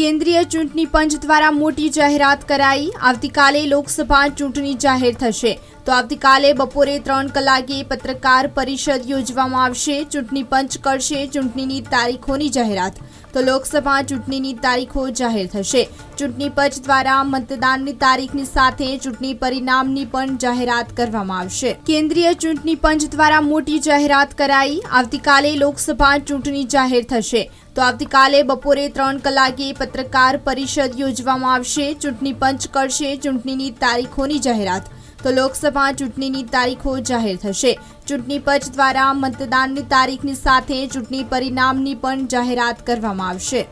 કેન્દ્રીય ચૂંટણી પંચ દ્વારા મોટી જાહેરાત કરાઈ. આવતીકાલે લોકસભા ચૂંટણી જાહેર થશે. તો આવતીકાલે બપોરે ત્રણ કલાકે પત્રકાર પરિષદ યોજવામાં આવશે. ચૂંટણી પંચ કરશે ચૂંટણીની તારીખોની જાહેરાત. તો લોકસભા ચૂંટણીની તારીખો જાહેર થશે. ચૂંટણી પંચ દ્વારા મતદાનની તારીખની સાથે ચૂંટણી પરિણામની પણ જાહેરાત કરવામાં આવશે. કેન્દ્રીય ચૂંટણી પંચ દ્વારા મોટી જાહેરાત કરાઈ. આવતીકાલે લોકસભા ચૂંટણી જાહેર થશે. તો આવતીકાલે બપોરે ત્રણ કલાકે પત્રકાર પરિષદ યોજવામાં આવશે. ચૂંટણી પંચ કરશે ચૂંટણીની તારીખોની જાહેરાત. તો લોકસભા ચૂંટણીની તારીખો જાહેર થશે. ચૂંટણી પંચ દ્વારા મતદાનની તારીખની સાથે ચૂંટણી પરિણામની પણ જાહેરાત કરવામાં આવશે.